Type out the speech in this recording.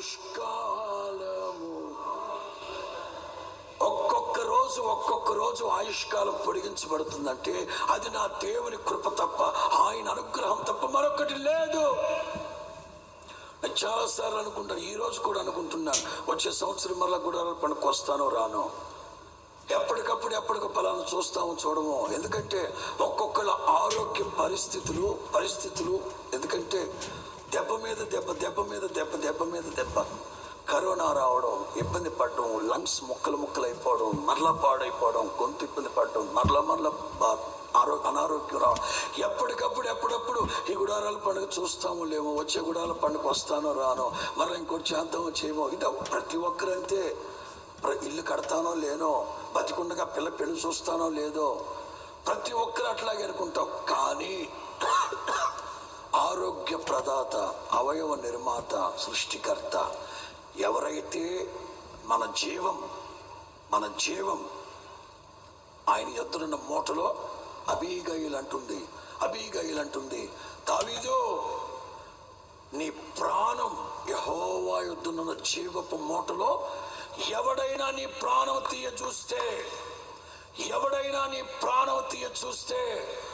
ఆయుష్కాలము. ఒక్కొక్క రోజు ఒక్కొక్క రోజు ఆయుష్కాలం పొడిగించబడుతుందంటే అది నా దేవుని కృప తప్ప ఆయన అనుగ్రహం తప్ప మరొకటి లేదు. నేను చాలాసార్లు అనుకుంటాను ఈ రోజు కూడా అనుకుంటున్నాను వచ్చే సంవత్సరం మళ్ళా గుడారాల పండుగ వస్తానో రాను. ఎప్పటికప్పుడు ఎప్పటికి ఫలాన్ని చూస్తాము చూడము. ఎందుకంటే ఒక్కొక్కళ్ళ ఆరోగ్య పరిస్థితులు పరిస్థితులు ఎందుకంటే దెబ్బ మీద దెబ్బ దెబ్బ మీద దెబ్బ దెబ్బ మీద దెబ్బ. కరోనా రావడం ఇబ్బంది పడడం లంగ్స్ ముక్కలు ముక్కలు అయిపోవడం మరలా పాడైపోవడం గొంతు ఇబ్బంది పడడం మరలా మరలా ఆరో అనారోగ్యం రావడం. ఎప్పటికప్పుడు ఎప్పుడప్పుడు ఈ గుడారాల పండుగ చూస్తామో లేమో వచ్చే గుడారాల పండుగ వస్తానో రానో మరలా ఇంకోటి చేద్దామో చేయమో ఇది ప్రతి ఒక్కరంతే. ఇల్లు కడతానో లేనో బతికుండగా పిల్ల పెళ్ళి చూస్తానో లేదో ప్రతి ఒక్కరు అట్లాగే అనుకుంటాం. కానీ ప్రదాత అవయవ నిర్మాత సృష్టికర్త. ఎవరైతే మన జీవం మన జీవం ఆయన ఎదురున్న మూటలో అబీగయిల్ అంటుంది అబీగయిల్ అంటుంది దావీదు నీ ప్రాణం యహోవా యుద్ధనున్న జీవపు మూటలో ఎవడైనా నీ ప్రాణం తీయ చూస్తే ఎవడైనా నీ ప్రాణం తీయ చూస్తే